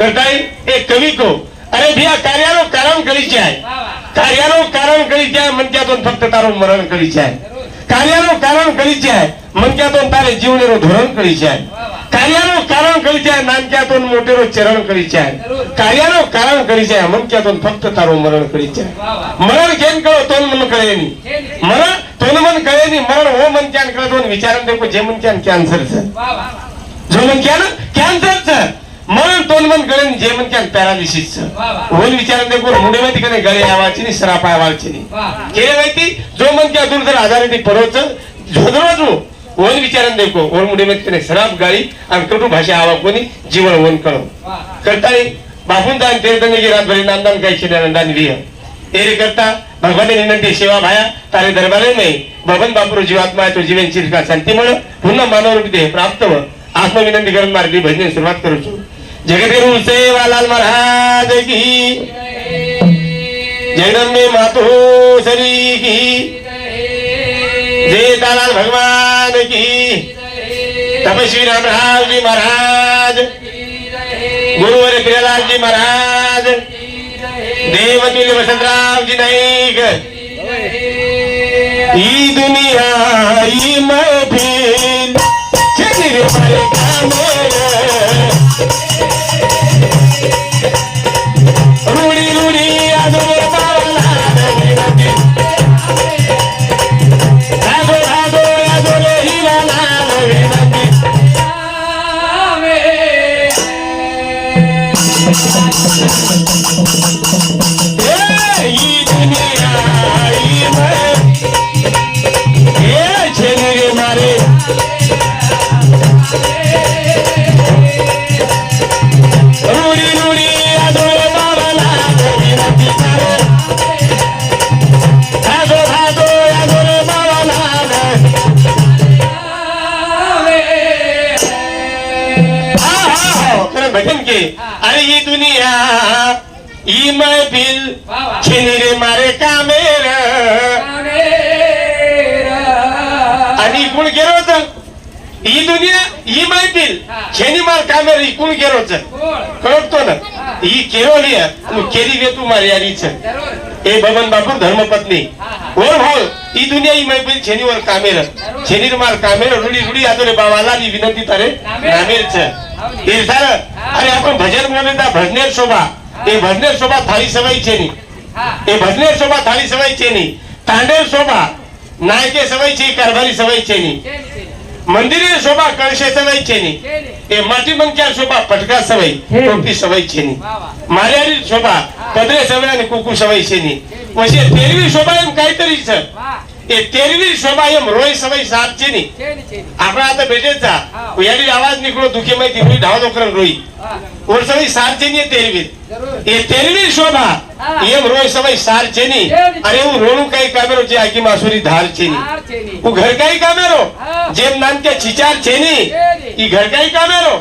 કરતાઈ એ કવિ કો અરે ભૈયા કાર્યાનો કારણ કરી જાય. કાર્યાનો કારણ કરી જાય મન ક્યાં તો ફક્ત તારું મરણ કરી જાય. કાર્યાનો કારણ કરી જાય મન ક્યાં તો તારે જીવનેરો ધોરણ કરી જાય. કાર્યાનો કારણ કરી જાય નામ ક્યાં તો મોટેરો ચરણ કરી જાય. કાર્યાનો કારણ કરી જાય મન ક્યાં તો ફક્ત તારું મરણ કરી જાય. મરણ કેમ કરો તો મન કહે નહીં. મરણ તોન મન કહે નહીં. મરણ હો મન ક્યાં કરે તો વિચારણ દેખો જે મન ક્યાં કેન્સર છે. જો મન ક્યાં કેન્સર છે? म्हणून तोल मन गळे जे मन क्या पॅरालिसिस होईल विचार नाही मुडे माहिती का नाही गळे आवाची नाही सराप आवाची नाही केले माहिती? जो मन क्या दूर जर आजार नाही परवच झोदरवाच वन विचारण देखो वन मुडे माहिती का नाही सराप गाळी आणि कटू भाषा आवा कोणी जीवन वन कळो करता येईल बापून दान ते की रात भरी नामदान गायचे नंदान विह ते करता भगवान विनंती सेवा भाया तारे दरबार नाही भगवान बापूर जीवात्मा आहे तो जीवन चिरका शांती म्हणून पुन्हा मानवरूपी देह प्राप्त हो. व आत्मविनंती करून मार्गी भजने सुरुवात करू शकतो जगदगुरु सेवालाल महाराज की। जगदम्बे मातो शरी की। जय दालाल भगवान की। तपस्वी रामराव जी महाराज। गुरुवर प्रियलाल जी महाराज। देवतुल्य वसंतराव जी नाईक। ई दुनिया ही मैफिल चली रे का कामे મહેફિલ છેની માર કામે રે ઈ કોણ કેરો છે કળતો ને ઈ કેરો લે અને કેરી વેતું મારી યારી છે એ ભગવાન બાપુ ધર્મપત્ની ઓર હોલ ઈ દુનિયા ઈ મહેફિલ છેની ઓર કામે રે છેની માર કામે રે રૂડી રૂડી આદરે બાવાલાની વિનંતી તારે નામેર છે એ સારા અરે આપણે ભજન બોલે તા ભજનેર શોભા એ ભજનેર શોભા થાળી સવાઈ છે ની એ ભજનેર શોભા થાળી સવાઈ છે ની તાંડેર શોભા નાયકે સવાઈ છે કારભારી સવાઈ છે ની મંદિરે શોભા કળશે સવાઈ છે ની એ માટી મંક્યા શોભા પટકા સવાઈ ટોપી સવાઈ છે ની માર્યારી શોભા પદરે સવાઈ અને કુકુ સવાઈ છે ની પછી તેરવી શોભા એમ કાંઈતરી છે એ તેરવી શોભા એમ રોય સવાઈ સાત છે ની. આપણા હાથે બેઠે હતા તા. આવાજ નીકળો દુખે માં દીકરી ધાવા દોકરન રોઈ ઓર સવાઈ સાત છે ની તેરવી એ તેરવી શોભા એમ રોય સવાઈ સાર છે ની. અરે હું રોણું કઈ કામેરો જે આખી માસુરી ધાર છે ની. હું ઘર કઈ કામેરો? જેમ નામ કે ચિચાર છે ની. એ ઘર કઈ કામેરો?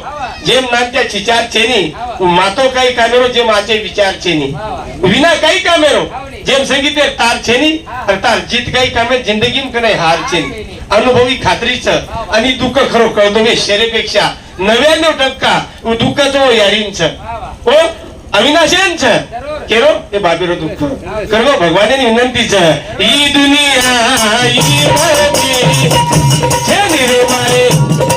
જેમ નામ ચિચાર છે ની, માતો કઈ કામેરો, જેમ આચે વિચાર છે ની. વિના કઈ કામેરો, જેમ સંગીતે તાર છે ની તાર જીત કઈ કામે જિંદગી કને હાર છે ની. અનુભવી ખાતરી છે, અને દુઃખ ખરો કહું તો શેરેપેક્ષા નવ્યાણું ટકા દુઃખ જો યારીન છે. ઓ, અવિનાશેન છે? કેરો? એ બાપેરો દુઃખ કરવો ભગવાનની વિનંતી છે. ઈ દુનિયા, ઈ છે ની રે મારે?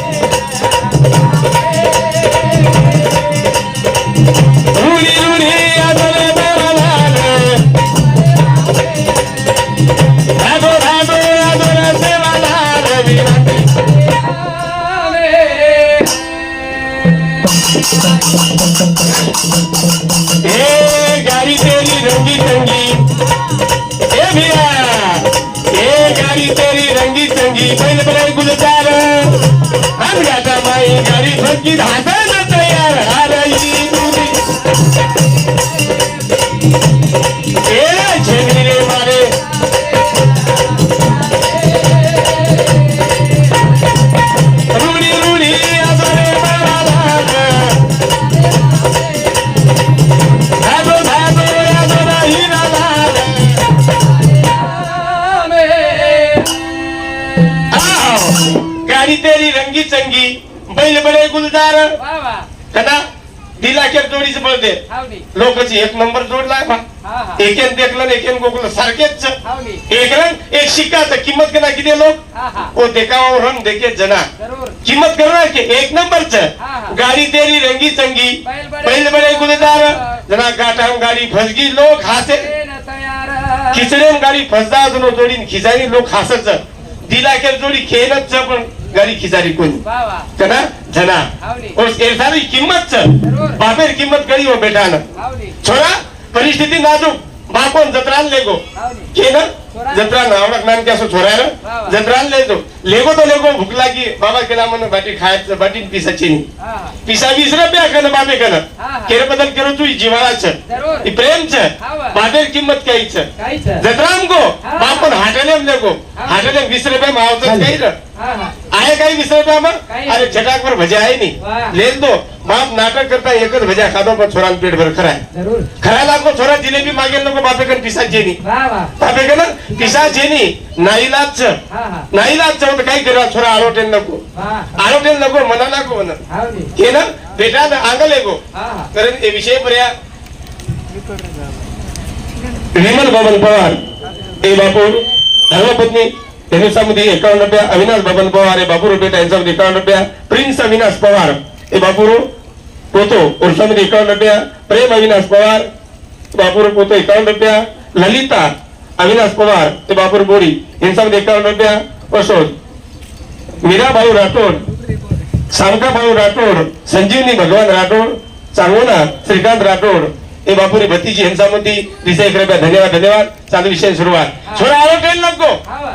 ए गाड़ी तेरी रंगी चंगी ए भैया ए गाड़ी तेरी रंगी चंगी बैल बैल गुलजार. हम गाता माई गाड़ी फंकी धाता गाड़ी तेरी रंगी चंगी बैल बड़े गुलजार। केर जोडीचं हावली लोकची एक नंबर जोडलाय बा. हा हा. एकेन देखलं एकेन गोकुल सारखेच एक रंग एक शिक्का. तर किंमत केला किती लोक? हा हा. वो देखावा रंग देखे जना. किंमत करणार की? एक नंबरच हा, हा. गाडी तेरी रंगी चंगी बैल बडे- गुलेदार जना गाठाम गाडी फसगी लोक हासे. खिचडेम गाडी फसदा जणो जोडीन खिचारी लोक हासच दिला केर जोडी खेळच पण. गाडी खिचारी कोणी? वा वा. कना जना हावली. और ए सारी किंमत जरूर. बापेर किंमत करी हो बेटा ना के ना छोरा. जत्रा नावडक नाम क्या सो छोरा वा, ना वा. जत्रान लेगो लेगो तो लेगो भूक लागी. बाबा केला म्हणून बाटी खायचं बाटी पिसाची नाही पिसा वीस रुपया कन बाबे कन. केर बदल केलो तू जिवाळाच प्रेमच. बाबेर किंमत काहीच. जत्राम गो. बापन हाटलेम लेगो हा. हाटलेम वीस रुपया मावत काही ना आहे काही वीस रुपया मग. अरे छटाकवर भज्या आहे. नाही लेन दो बाप नाटक करता एकच भज्या खातो पण छोरान पेट भर खराय. जरूर. खराय लागो छोरा जिलेबी मागेल नको बापेकन पिसा वा बापेकन पिसा जेनी नाईलाच नाईलाच होत काही करा छोरा आलोटेल नको. वा आलोटेल नको मना नको म्हण. हावली हे ना बेटा अंगले गो. कारण हे विषय पर्या विमल बबन पवार. हे बापूर धर्मपत्नी यांच्यामध्ये एकावन्न रुपया अविनाश बबन पवार हे बापूर बेटा यांच्यामध्ये एकावन्न रुपया प्रिन्स अविनाश पवार. हे बापूर पोतो उर्सामध्ये एकावन्न रुपया प्रेम अविनाश पवार. बापूर पोतो एकावन्न रुपया ललिता अविनाश पवार ते बापूर बोरी यांच्यामध्ये एकावन्न रुपया अशोक मीराबाई राठोड सामका राठोड संजीवनी भगवान राठोड चांगोना श्रीकांत राठोड हे बापुरी भतीजी यांच्यामध्ये दिसा एक रुपया धन्यवाद धन्यवाद. चालू विषय सुरुवात. थोडा आरोग्य नको.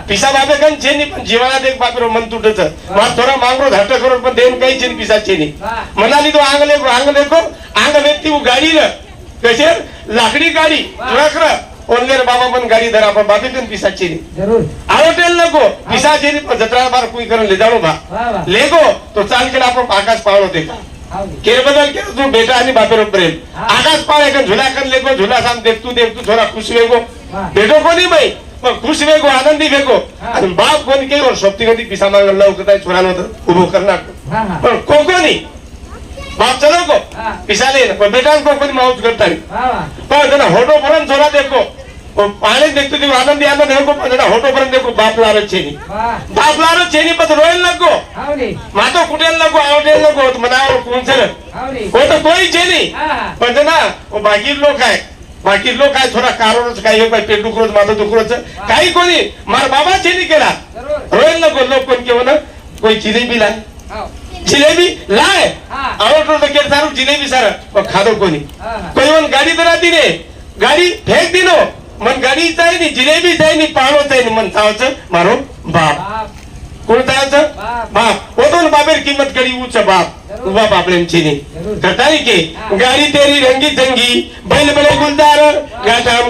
पिसा बाबे कन चेनी पण. जीवनात एक बापेरो मन तुटच मला थोडा मांगरो धाट करून पण देन काही चेन पिसा चेनी. वा म्हणाली तो आंग लेको आंग लेको आंग व्यक्ती गाडी न कसे लाकडी गाडी. तुळाकर ओनलेर बाबा पण गाडी धरा पण बाबे पण पिसा छेनी जरूर आलो ट्रेन नको पिसा छेनी पण जत्रा बार कुई करून ले जाणो बा लेगो तो चाल केला आपण आकाश पाळलो ते केर बदल केलं तू बेटा आणि बापेरो प्रेम आकाश पाळ एक झुला कर लेगो झुला साम देख तू देख तू थोडा खुश वेगो. बेटो कोणी बाई पण खुश वेगो आनंदी वेगो. आणि बाप कोणी काही सोबती कधी पिसा मागला लवकर छोरा नव्हतं उभं करणार पण कोकोनी बाप चलो को. पिसाले बेटा कोकोनी माऊस करता पण जना होटो पर्यंत छोरा देखो पण पाणी देखतो ती आनंदी आनंद देखो पण जना होटो पर्यंत देखो बाप छेनी वा बाप लारच छेनी पण रोयल नको मातो कुठेल नको आवडेल नको मनावर कोणचं हावली हो तर तोही हा पण ते ना बाकी लोक आहे बाकी लोक आहे थोडा कारोच काही हो, काही दुखरोच माझं दुखरोच काही कोणी मार बाबा छेनी केला रोयल नको लोक कोण केव ना कोई जिलेबी लाय हाव जिलेबी लाय. आवडतो तर केलं सारू जिलेबी सारा खादो कोणी मन गाडी तर राहती गाडी फेक मन गाडी नी जिलेबी आहे नी पाणोच आहे नी मन थावचं मारो बाप. कोण थावचं बाप. ओतून बापेर किंमत करी उच्च बाप. उभा. करता नी के. गाडी तेरी रंगी चंगी बैल बड़े गुलदार.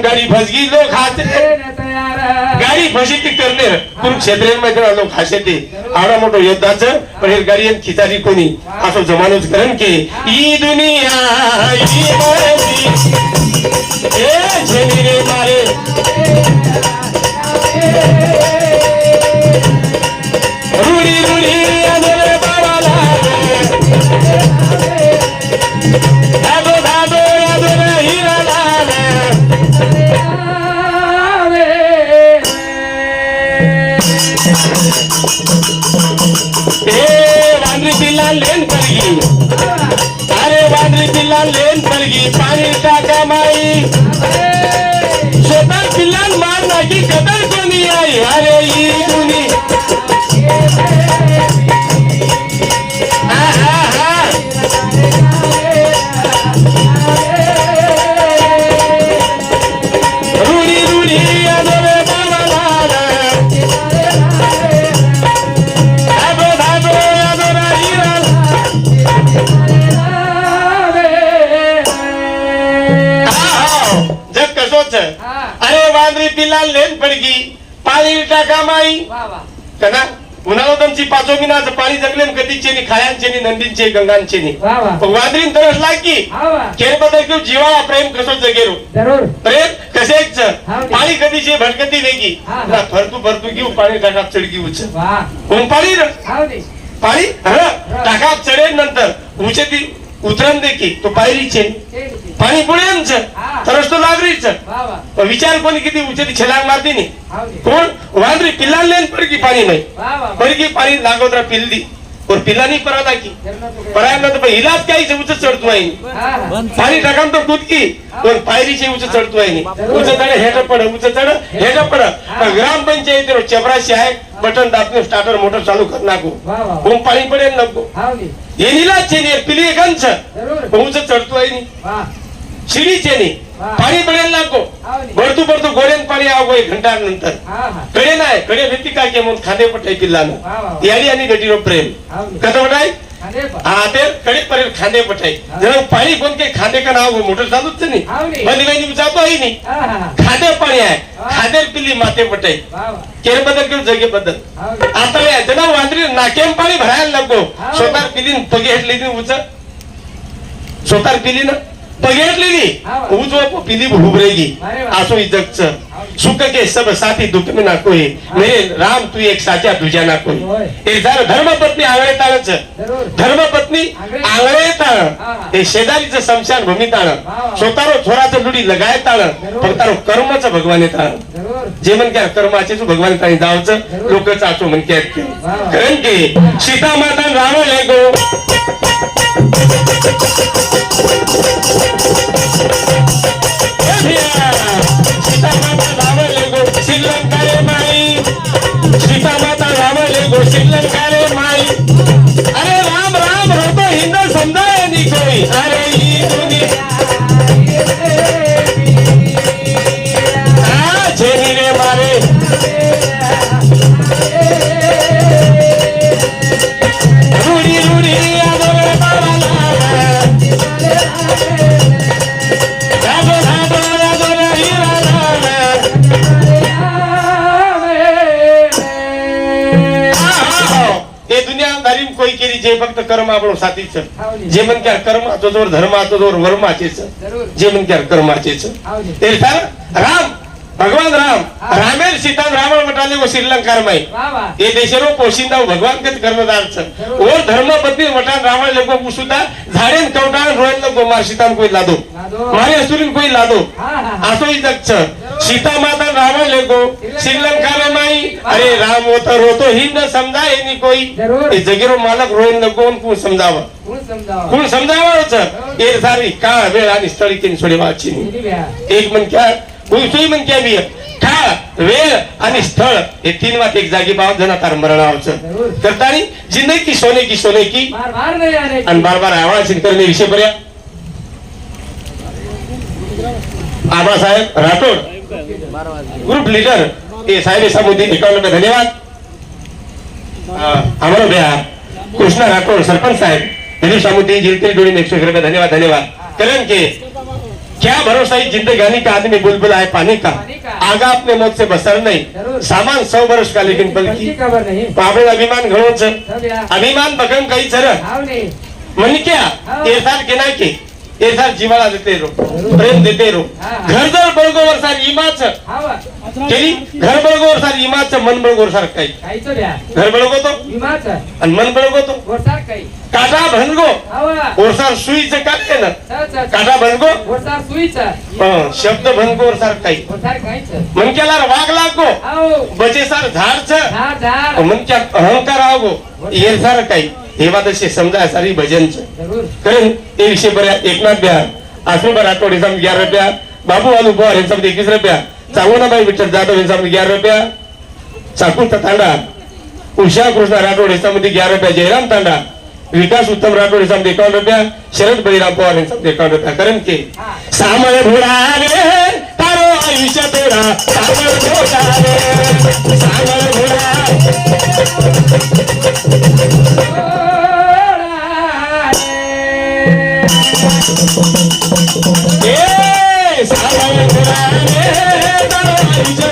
गाडी फसगी लोक हात गाडी फसी ती करणे कुरुक्षेत्र लोक हासे ते. आवडा मोठो योद्धाचं पण हे गाडी खिचारी कोणी? असं जमानोच करण के ई दुनिया ए झेली रे मारे. नंदींचे गंगांचे वांद्रीन तरस लागी वा. खेळ बदल घेऊ जीवा प्रेम कसो जगेरो? प्रेम कसेच. पाणी कधीचे भटकती वेगी हा. ना फरतू फरतू घेऊ पाणी टाका चढगी उच कोण पाणी पाणी हं, टाका चढेल नंतर. उचे ती उतरण दे की. तो पायरीचे. पाणी पुढे. तरच तो लागरीच विचार कोणी किती उचली छलांग मारते नी हावली. कोण? वांद्री पिल्लांना पडकी पाणी नाही. पडकी पाणी लागोद्रा पिल्ली और पिल्लानी परादा की जन्नत उघडे. परायला तर इलाज काही उच चढतो आहे हा, हा. पाणी टाकाम तो कुदकी पण पायरीचे उच चढतो आहे उच चढ हेट पड उच चढ हेट पड. ग्रामपंचायतीवर चपराशी आहे बटन दाबने स्टार्टर मोटर चालू कर नाको कोण पाणी पडेल नको. हे निलाज छे पिली जरूर. उच चढतो आहे नी वा. शिडी छे पाणी पडेल नको हावली. भरतू भरतू गोड्यान पाणी आवो एक घंटा नंतर. कडे नाही कडे भेटी काय के म्हणून खांदे पटाय वा. याडी आणि बेटीरो प्रेम. कसं पा. हा ते कडे पर्यंत खांदे पटाय जर पाणी कोण काही खांदे का नाव मोटर चालूच नाही हावली. बंदी बहिणी जातो आहे नाही. खादे पाणी आहे. खादे पिल्ली माते पटाय केर बदल केलं जगे बदल. आता या जरा वांद्री नाकेम पाणी भरायला नको हा. स्वतः पिली पगे हेटली उच स्वतः पिली ना पगे हेटली. उच व पिली वा. असो इजगच. सुख के सब साथी दुख में ना कोई. मेरे राम तू एक साचा तुझ्या ना कोई. हे झालं धर्मपत्नी आंगळे ताळच जरूर. धर्मपत्नी आंगळे. ताळ हा. शेजारीचं शमशान भूमी वा. स्वतःरो थोराचं लुडी लगाय ताळ जरूर. फक्त कर्मच भगवान जरूर. जे म्हण काय कर्माचे भगवान ताई जावचं. लोक चाचो म्हण काय कारण की. सीता माता राम लेगो सीता माता राम लेगो श्रीलंका रे माई सीता माता राम लेगो श्रीलंका रे कर्म आपण साथीच. जे म्हण क्या कर्माचो जोर धर्माचो जोर वर्माचेच. जरूर. जे म्हण क्या कर्माचेच. हावली. ते ठर राम भगवान राम. रामेर सीता रावण म्हटाले व श्रीलंकार माई. वा वा. ये देशेरो पोशिंदा भगवान के कर्णदार और धर्म पत्नी वटान रावण लोगो मुसुदा झाडेन कवटान रोयन लोगो मार सीतान कोई लादो. लादो. मारे असुरीन कोई लादो. हा हा हा. असो ही जगच. सीता माता रावण लेगो। श्रीलंका रे माई अरे राम होता रोतो हिंद समजा येनी कोई. जरूर. हे जगीरो मालक लोगो कोण समजावा? कोण समजावं? कोण समजावा होच ये सारी काळ वेळ आणि स्थळी तीन वाची किती ब्या एक म्हण क्या? कोई म्हण क्या बी काळ वेळ आणि स्थळ हे तीन वात एक जागी बाव जण तार मरणावचं. करतानी जिंदगी की सोने की सोने की. नाही आणि बार बार आवाज करणे विषय पर्या आबासाहेब राठोड. ग्रुप लीडर ए साहेब सामुद्दी एकावन्न रुपये धन्यवाद हमारा बिहार कृष्णा राठोड सरपंच साहेब दिलीप सामुद्दी जिलते डोली में एक सौ एक रुपये धन्यवाद धन्यवाद. करण के क्या भरोसा जिंदगानी का आदमी बुलबुल आए पानी का। आगा अपने मौत से बसर नहीं। सामान सौ बरस का लेकिन पल कोणती की खबर नाही। आपले अभिमान घडवच अभिमान बघन काही सर. म्हणजे क्या? हा. एसार के नाही के एसार जीवाला देते रो प्रेम देते रो. घर जर बळगोवर सार इमाच केली घर बळगोवर सार इमाच मन बळगोवर सार काही घर बळगवतो आणि मन बळगवतो काटा भनगो ओरसार सुईचं काय ना. काटा भनगो हं, शब्द भनगोवर सार काही मनक्याला वाघ लागो बचे सार झाडच झाड झाड मनक्या अहंकार आवगो ये सार काही हे वादशे समजा सारी भजनच. कारण ते विषय बऱ्या एकनाथ ब्या आसोबा राठोड यांचा ग्यारा रुपया. बाबू वालू पवार यांचा एकवीस रुपया. चांगोनाबाई विठ्ठल जाधव यांचा ग्यारा रुपया. चाकूरचा तांडा. उषा कृष्णा राठोड यांच्यामध्ये ग्यारा रुपया. जयराम तांडा. विकास उत्तम राठोड यांचा एकावन्न रुपया. शरद बळीराम पवार यांचा एकावन्न रुपया. कारण की. हा. सामळ घोडा रे तारो आयुष्य तोडा सामळ घोडा रे सामळ घोडा ए सामळ घोडा रे तारो आयुष्य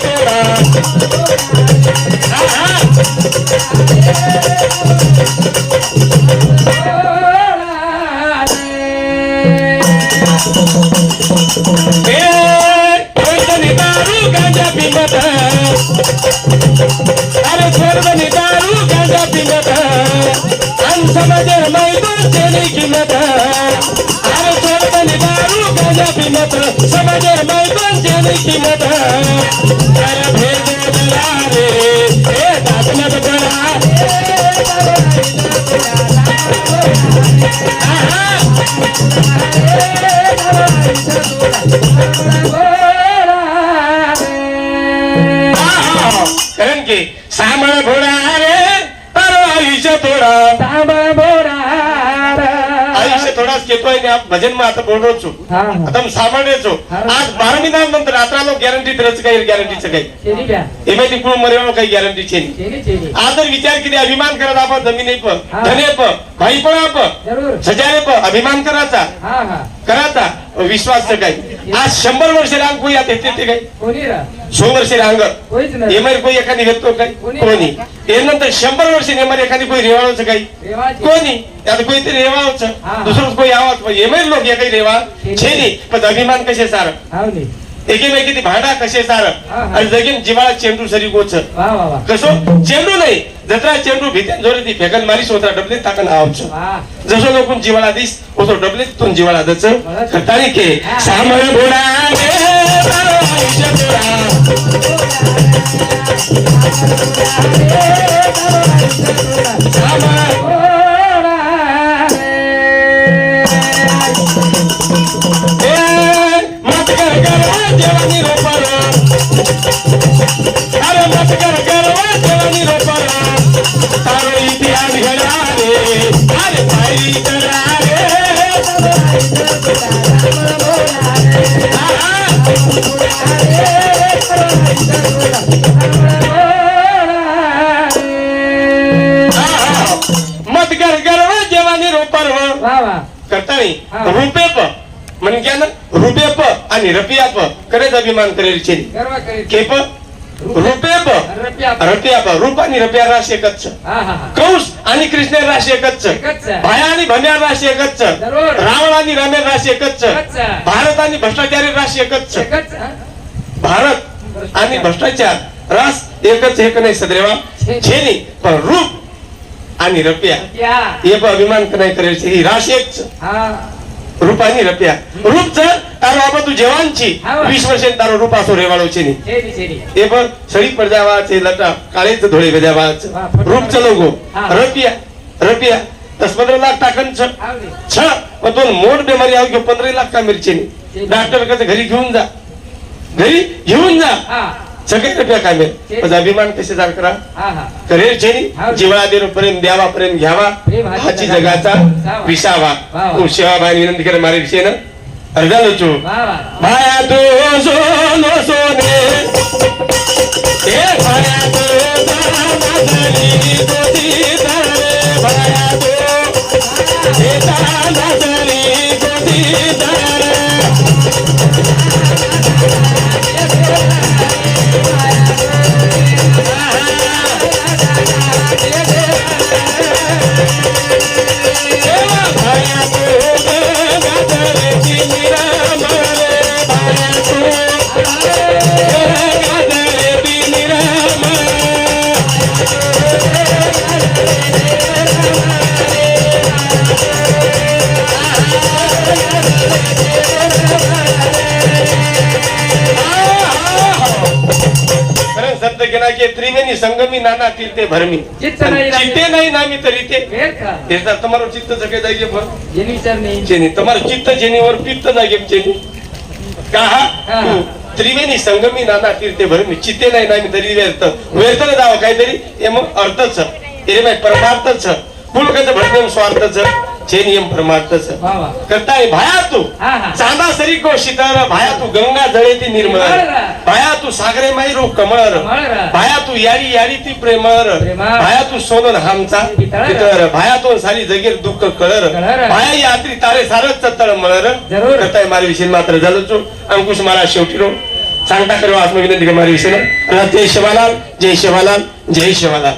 हा, हा. दारू गांजा पिंगत आणि समाज मैदूर केली किंमत अभिमत समजे मैदानचे किंमत काय भेद दिला रे? दादमत कारण की सामळ घोडा. आयुष्य थोडा आयुष्य थोडाच घेतोय ना भजन मग आता बोललो छो आता मी सामान्यचो आज बारा महिन्यानंतर आता लोक गॅरंटी तरच काही गॅरंटीचं काही. एम ती कुळ मरेवा काही गॅरंटीचे नाही. आज जर विचार किती अभिमान करत आपण जमिनी प धने प भाई पण आप जरूर. सजाने प अभिमान करायचा. हा करायचा विश्वास काही. आज शंभर वर्ष रांग कोई आता येते काही? कोणी सो वर्ष रांग. कोणीच नाही. एमआर कोई एखादी घेतो काही? कोणी? कोणी. हे नंतर शंभर वर्ष एमआर एखादी कोई रेवाळचं काही? कोणी. आता कोणीतरी रेवावच हा. दुसरंच कोई आवाज. एमआर लोक या काही रेवा छे नाही. पण अभिमान कसे सार? एकेमेकी ती भांडा कसे सार हा, हा. आणि जगीन जिवाळा चेंडू सरी गोच कसो चेंडू नाही जत्रा चेंडू भीत्यान जोरे ती फेकन मारीस होता डबले ताकन आवच जसो लोकून जिवाळा दिस होतो डबले तुन जिवाळा दच खतानी के सामळ. सामळ अरे मत कर गरवा जेवणी रोपाला. तारो इतिहास घडा रे, अरे पायरी चढा रे. हा, हा, हा. मत कर गरवा जेवणी रोपाला. वा वा करता नाही हा. रुपे करेच अभिमान करेल छे गर्व करीत के प? रुपे आणि रपिया राशी एकच. कंस आणि कृष्ण राशी एकच. भाया आणि भन्या राशी एकच. रावण आणि रमेर राशी एकच. भारत आणि भ्रष्टाचारी राशी एकच? भारत आणि भ्रष्टाचार. रास एकच एक नाही सदैवा छे. छे नाही पण रूप आणि रपिया. हे पण अभिमान नाही करायचे ही राशी एकच. रूपाने लप्या रूप जर तारो आपा तू जेवांची. वीस वर्षे तारो रूप असो रेवाळोचे नी. ए पण सळी पडजावाचे लटा काळेच धोळे बेजावाच रूप चलो गो रपिया रपिया. दस पंधरा लाख टाकन छ छ. मग दोन मोठ बेमारी आव घेऊ पंधरा लाख का मिरची डॉक्टर कसं घरी घेऊन जा. घरी घेऊन जा. सगळे कामे. पण अभिमान कसे जाणकरा करेल छेरी जीवनाधीन प्रेम द्यावा प्रेम घ्यावा. हाची जगाचा विसावा खूप सेवा भाई विनंती करे मारे विषय ना अर्धा सोनो सोने संगमी नाना तीर्थे भरमी चित्त नाही लागले. ચિત્તે નહીં નામી તરી તે वेळ का એટલે તમારું ચિત્ત જગે જાય પણ જેની વિચાર નહીં જેની તમારું ચિત્ત જેની वर પિત્ત જાગે જેની का हा. हा त्रिवेणी संगमी नाना तीर्थे भरमी चित्ते नाही नामी तरी व्यर्थ व्यर्थ न जावं काहीतरी हे मग अर्थच हे नाही परमार्थच पुलकच भरणे स्वार्थच जे नियम परमार्थच करताय भाया तू. चांदा सरी को शीतळ भाया तू गंगा जळे ती निर्मळ. भाया तू सागरे माई रो कमळ. भाया तू यारी यारी ती प्रेमळ. भाया तू सोनन हामचा. पितळ भाया तो सारी जगीर दुःख कळर. भाया यात्री तारे सारच चतळ मळर. करताय मारी विषय मात्र झालो चो. अंकुश मला शेवटी रो. सांगता करो आत्मविनंती मारी विषय जय शिवालाल. जय शिवालाल. जय शिवालाल.